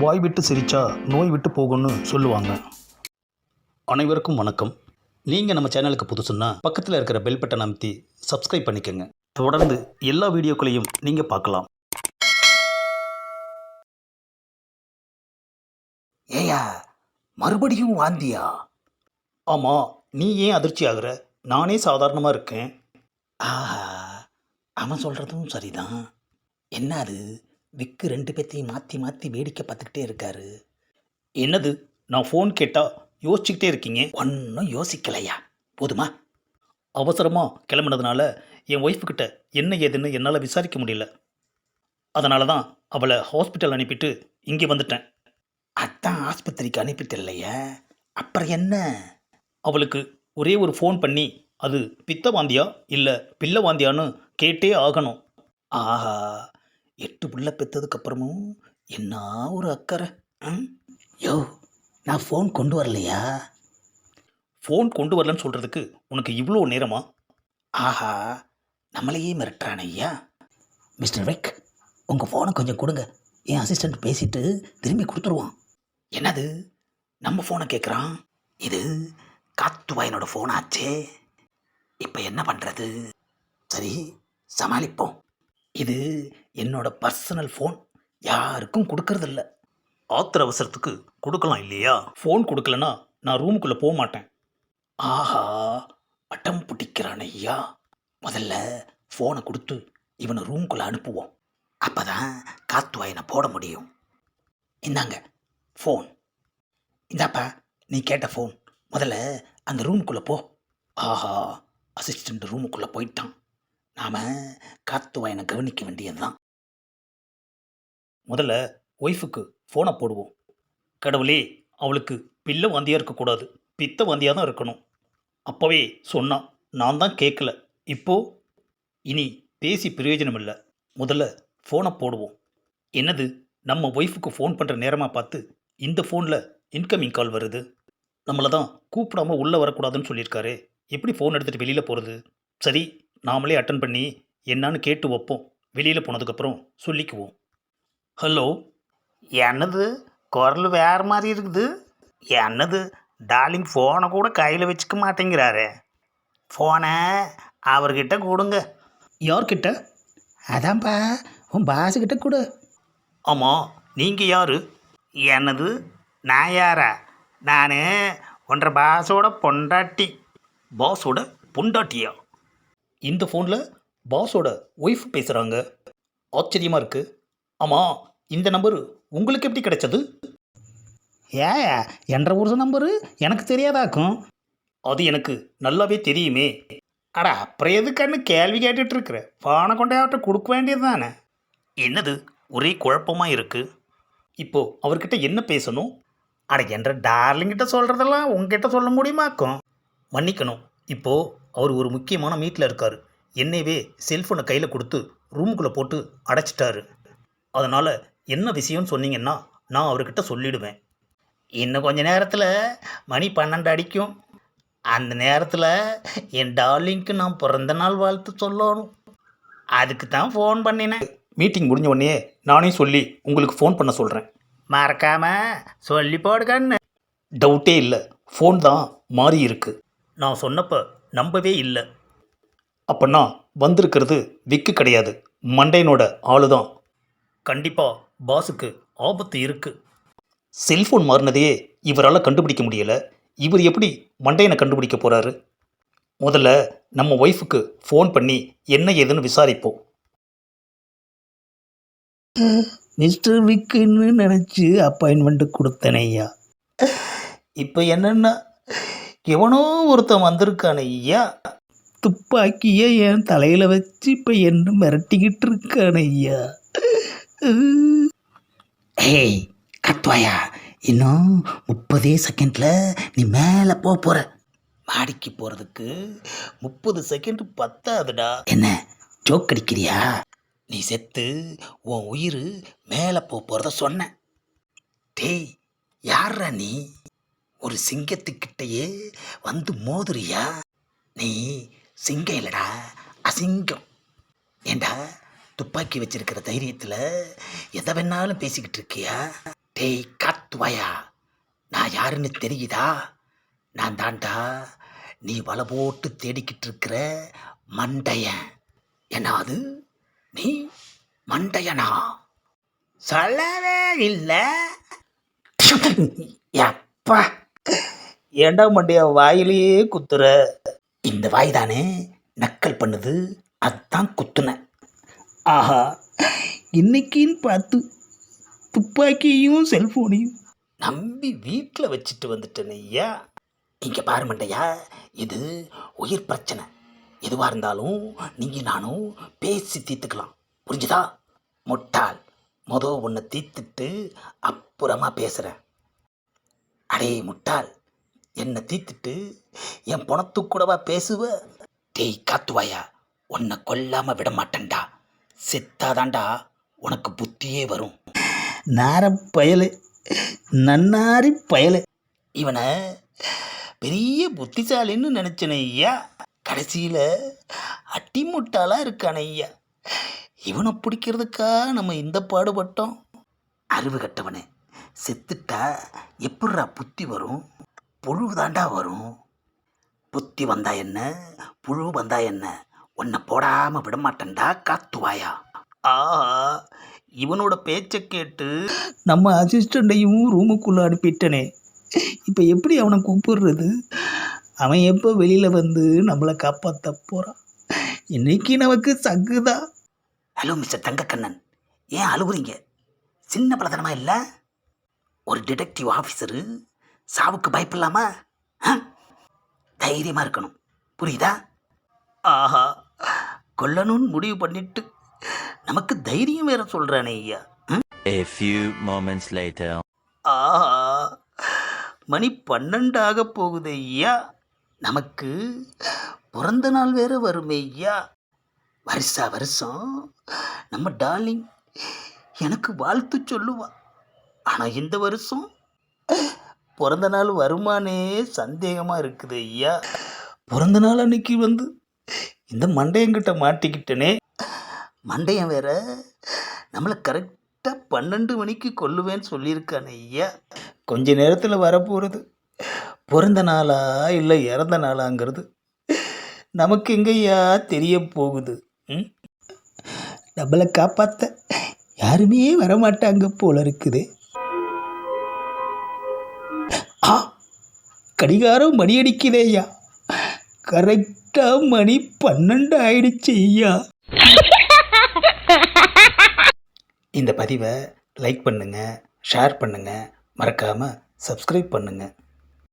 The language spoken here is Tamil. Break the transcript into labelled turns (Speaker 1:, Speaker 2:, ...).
Speaker 1: வாய் விட்டு சிரிச்சா நோய் விட்டு போகும்னு சொல்லுவாங்க. அனைவருக்கும் வணக்கம். நீங்கள் நம்ம சேனலுக்கு புதுசுன்னா பக்கத்தில் இருக்கிற பெல் பட்டன் அமைத்தி சப்ஸ்கிரைப் பண்ணிக்கோங்க. தொடர்ந்து எல்லா வீடியோக்களையும் நீங்கள் பார்க்கலாம்.
Speaker 2: ஏயா மறுபடியும் வாந்தியா?
Speaker 1: ஆமாம் நீ ஏன் அதிர்ச்சி ஆகுற? நானே சாதாரணமாக இருக்கேன்.
Speaker 2: ஆஹா அவன் சொல்கிறதும் சரிதான். என்ன அது? விக்கு ரெண்டு பேர்த்தையும் மாற்றி மாற்றி வேடிக்கை பார்த்துக்கிட்டே இருக்காரு.
Speaker 1: என்னது? நான் ஃபோன் கேட்டால் யோசிச்சுக்கிட்டே இருக்கீங்க?
Speaker 2: ஒன்றும் யோசிக்கலையா? போதுமா?
Speaker 1: அவசரமாக கிளம்புனதுனால என் ஒய்ஃபுக்கிட்ட என்ன ஏதுன்னு என்னால் விசாரிக்க முடியல. அதனால தான் அவளை ஹாஸ்பிட்டல் அனுப்பிட்டு இங்கே வந்துட்டேன்.
Speaker 2: அதான் ஆஸ்பத்திரிக்கு அனுப்பிட்டு இல்லையா? அப்புறம் என்ன?
Speaker 1: அவளுக்கு ஒரே ஒரு ஃபோன் பண்ணி அது பித்த வாந்தியா இல்லை பிள்ளை வாந்தியான்னு கேட்டே ஆகணும்.
Speaker 2: ஆஹா எட்டு புள்ள பெற்றதுக்கு அப்புறமும் என்ன ஒரு அக்கறை? ம்? யோ நான் ஃபோன் கொண்டு வரலையா?
Speaker 1: ஃபோன் கொண்டு வரலன்னு சொல்கிறதுக்கு உனக்கு இவ்வளோ நேரமா?
Speaker 2: ஆஹா நம்மளையே மிரட்டுறான் ஐயா. மிஸ்டர் விக் உங்கள் ஃபோனை கொஞ்சம் கொடுங்க. என் அசிஸ்டண்ட் பேசிட்டு திரும்பி கொடுத்துருவான். என்னது? நம்ம ஃபோனை கேட்குறான் இது காத்துவாயனோட ஃபோன் ஆச்சே. இப்போ என்ன பண்ணுறது சரி சமாளிப்போம். இது என்னோட பர்சனல் ஃபோன் யாருக்கும் கொடுக்கறதில்ல.
Speaker 1: ஆத்திர அவசரத்துக்கு கொடுக்கலாம் இல்லையா? ஃபோன் கொடுக்கலனா நான் ரூமுக்குள்ளே போக மாட்டேன்.
Speaker 2: ஆஹா அட்டம் பிடிக்கிறான் ஐயா. முதல்ல ஃபோனை கொடுத்து இவனை ரூம்குள்ளே அனுப்புவோம். அப்பதான் காத்து வாயினை போட முடியும். இந்தாங்க ஃபோன் இந்தாப்பா நீ கேட்ட ஃபோன் முதல்ல அந்த ரூமுக்குள்ளே போ. ஆஹா அசிஸ்டண்ட் ரூமுக்குள்ளே போயிட்டான். நாம் காத்து வாயினை கவனிக்க வேண்டியதுதான்.
Speaker 1: முதல்ல ஒய்ஃபுக்கு ஃபோனை போடுவோம். கடவுளே அவளுக்கு பிள்ளை வாந்தியாக இருக்கக்கூடாது பித்த வாந்தியாக தான் இருக்கணும். அப்போவே சொன்னான் நான் தான் கேட்கல இப்போ இனி பேசி பிரயோஜனம் இல்லை முதல்ல ஃபோனை போடுவோம். என்னது நம்ம ஒய்ஃபுக்கு ஃபோன் பண்ணுற நேரமாக பார்த்து இந்த ஃபோனில் இன்கமிங் கால் வருது? நம்மளை தான் கூப்பிடாம உள்ளே வரக்கூடாதுன்னு சொல்லியிருக்காரு. எப்படி ஃபோன் எடுத்துகிட்டு வெளியில் போகிறது சரி நாமளே அட்டன் பண்ணி என்னான்னு கேட்டு வைப்போம். வெளியில் போனதுக்கப்புறம் சொல்லிக்குவோம். ஹலோ
Speaker 2: என்னது? குரல் வேறு மாதிரி இருக்குது. என்னது? டார்லிங் ஃபோனை கூட கையில் வச்சுக்க மாட்டேங்கிறாரு. ஃபோனை அவர்கிட்ட கொடுங்க.
Speaker 1: யார்கிட்ட?
Speaker 2: அதான்ப்பா உன் பாசுக்கிட்ட கொடு.
Speaker 1: ஆமாம் நீங்கள் யார்?
Speaker 2: என்னது? நான் யாரா? நான் ஒன்றரை பாஸோட பொண்டாட்டி.
Speaker 1: பாஸோட பொண்டாட்டியா? இந்த ஃபோனில் பாஸோட ஒய்ஃப் பேசுகிறாங்க ஆச்சரியமாக இருக்குது ஆமாம் இந்த நம்பர் உங்களுக்கு எப்படி கிடைச்சது?
Speaker 2: ஏயா என்ற புருஷ நம்பரு எனக்கு தெரியாதாக்கும்.
Speaker 1: அது எனக்கு நல்லாவே தெரியுமே.
Speaker 2: அட அப்புறம் எதுக்கான்னு கேள்வி கேட்டுட்டு இருக்கிற. ஃபோனை கொண்டே அவர்கிட்ட கொடுக்க வேண்டியது தானே
Speaker 1: என்னது? ஒரே குழப்பமாக இருக்குது இப்போ அவர்கிட்ட என்ன பேசணும்?
Speaker 2: அட என்ற டார்லிங்கிட்ட சொல்கிறதெல்லாம் உங்ககிட்ட சொல்ல முடியுமாக்கும்?
Speaker 1: மன்னிக்கணும். இப்போது அவர் ஒரு முக்கியமான மீட்டில் இருக்கார். என்னையவே செல்ஃபோனை கையில் கொடுத்து ரூமுக்குள்ளே போட்டு அடைச்சிட்டாரு. அதனால் என்ன விஷயம்னு சொன்னீங்கன்னா நான் அவர்கிட்ட சொல்லிடுவேன்.
Speaker 2: இன்னும் கொஞ்ச நேரத்தில் மணி பன்னெண்டு அடிக்கும். அந்த நேரத்தில் என் டார்லிங்க்கு நான் பிறந்த நாள் வாழ்த்து சொல்லணும். அதுக்கு தான் ஃபோன் பண்ணினேன்.
Speaker 1: மீட்டிங் முடிஞ்ச உடனே நானே சொல்லி உங்களுக்கு ஃபோன் பண்ண சொல்கிறேன்
Speaker 2: மறக்காம சொல்லி போடுகன்னு
Speaker 1: டவுட்டே இல்லை. ஃபோன் தான் மாறி இருக்கு. நான் சொன்னப்ப நம்பவே இல்லை. அப்போனா வந்திருக்கிறது விக்கு கிடையாது. மண்டையனோட ஆளு தான் கண்டிப்பாக பாஸுக்கு ஆபத்து இருக்கு. செல்ஃபோன் மாறினதையே இவரால் கண்டுபிடிக்க முடியலை. இவர் எப்படி மண்டையனை கண்டுபிடிக்க போகிறாரு முதல்ல நம்ம ஒய்ஃபுக்கு ஃபோன் பண்ணி என்ன ஏதுன்னு விசாரிப்போம்.
Speaker 2: மிஸ்டர் விக்குன்னு நினச்சி அப்பாயின்மெண்ட்டு கொடுத்தேனே ஐயா. இப்போ என்னென்னா எவனோ ஒருத்தன் வந்திருக்கானே ஐயா. துப்பாக்கியை என் தலையில் வச்சு இப்போ என்ன மிரட்டிக்கிட்டு இருக்கானே ஐயா. ஏய் கத்துவாயா இன்னும் முப்பதே செகண்டில் நீ மேலே போக போகிற மாடிக்கு போகிறதுக்கு முப்பது செகண்ட் பத்தாதுடா. என்ன ஜோக் அடிக்கிறியா? நீ செத்து உன் உயிர் மேலே போக போகிறத சொன்னேன் டேய் யார்ரா நீ? ஒரு சிங்கத்துக்கிட்டேயே வந்து மோதுறியா? நீ சிங்கம் இல்லடா அசிங்கம். ஏண்டா துப்பாக்கி வச்சிருக்கிற தைரியத்தில் எதை வேணாலும் பேசிக்கிட்டு இருக்கியா? டேய் காத்துவாயா? நான் யாருன்னு தெரியுதா? நான் தாண்டா நீ வலை போட்டு தேடிக்கிட்டு இருக்கிற மண்டையன். என்னது நீ மண்டையனா? சொல்லவே இல்லை. அப்பா
Speaker 1: ஏண்டா மண்டியா வாயிலேயே குத்துற?
Speaker 2: இந்த வாய் தானே நக்கல் பண்ணுது. அதான் குத்துனேன்
Speaker 1: ஆஹா இன்னைக்குன்னு பார்த்து துப்பாக்கியும் செல்போனையும்
Speaker 2: நம்பி வீட்டில் வச்சுட்டு வந்துட்டேன் ஐயா. இங்கே பாரு மண்டையா இது உயிர் பிரச்சனை. எதுவாக இருந்தாலும் நீங்கள் நானும் பேசி தீர்த்துக்கலாம். புரிஞ்சுதா? முட்டாள். மொதல் ஒன்று தீர்த்துட்டு அப்புறமா பேசுகிறேன் அடே முட்டாள். என்னை தீர்த்துட்டு என் பணத்து கூடவா பேசுவ? டேய் காத்துவாயா? உன்னை கொல்லாம விட மாட்டேன்டா செத்தாதாண்டா உனக்கு புத்தியே வரும்.
Speaker 1: நார பயலே. நன்னாரி பயலே.
Speaker 2: இவனை பெரிய புத்திசாலின்னு நினச்சேன் ஐயா. கடைசியில் அட்டிமுட்டாளாக இருக்கான ஐயா. இவனை பிடிக்கிறதுக்கா நம்ம இந்த பாடுபட்டோம்? அறிவு கட்டவனே செத்துட்டா எப்பட்றா புத்தி வரும்? புழு தாண்டா வரும். புத்தி வந்தா என்ன? புழு வந்தா என்ன? உன்னை போடாமல் விடமாட்டேன்டா காத்துவாயா?
Speaker 1: ஆஹா இவனோட பேச்சை கேட்டு நம்ம அசிஸ்டண்ட்டையும் ரூமுக்குள்ளே அனுப்பிட்டனே. இப்போ எப்படி அவனை கூப்பிடுறது? அவன் எப்போ வெளியில் வந்து நம்மளை காப்பாற்ற போகிறான் இன்னைக்கு நமக்கு சகுதா
Speaker 2: ஹலோ மிஸ்டர் தங்கக்கண்ணன். ஏன் அழுகுறீங்க? சின்ன பலதனமாக இல்லை? ஒரு டிடெக்டிவ் ஆஃபீஸரு சாவுக்கு பயப்படலாமா ஆ? தைரியமா இருக்கணும். புரியுதா?
Speaker 1: ஆஹா.
Speaker 2: கொல்லணும்னு முடிவு பண்ணிட்டு நமக்கு தைரியம் வேற சொல்றானே ஐயா.
Speaker 3: A few moments later.
Speaker 1: ஆஹா. மணி பன்னெண்டாக போகுது ஐயா.
Speaker 2: நமக்கு பிறந்த நாள் வேற வருமே ஐயா. வருஷா வருஷம் நம்ம டார்லிங் எனக்கு வாழ்த்து சொல்லுவா. ஆனால் இந்த வருஷம்
Speaker 1: பிறந்த நாள் வருமானே சந்தேகமாக இருக்குது ஐயா. பிறந்த நாள் அன்னைக்கு வந்து இந்த மண்டையங்கிட்ட மாட்டிக்கிட்டனே.
Speaker 2: மண்டையன் வேற நம்மளை கரெக்டாக
Speaker 1: பன்னெண்டு மணிக்கு கொல்லுவேன்னு சொல்லியிருக்கானே ஐயா. கொஞ்ச நேரத்தில் வரப்போகிறது பிறந்த நாளா இல்லை இறந்த நாளாங்கிறது நமக்கு எங்கய்யா தெரிய போகுது. ம்? நம்மளை காப்பாற்ற யாருமே வரமாட்டாங்க போல இருக்குது. கடிகாரம் மணி அடிக்குதே ஐயா கரெக்டாக மணி பன்னெண்டு ஆயிடுச்சு ஐயா இந்த பதிவை லைக் பண்ணுங்கள் ஷேர் பண்ணுங்கள் மறக்காமல் சப்ஸ்கிரைப் பண்ணுங்கள்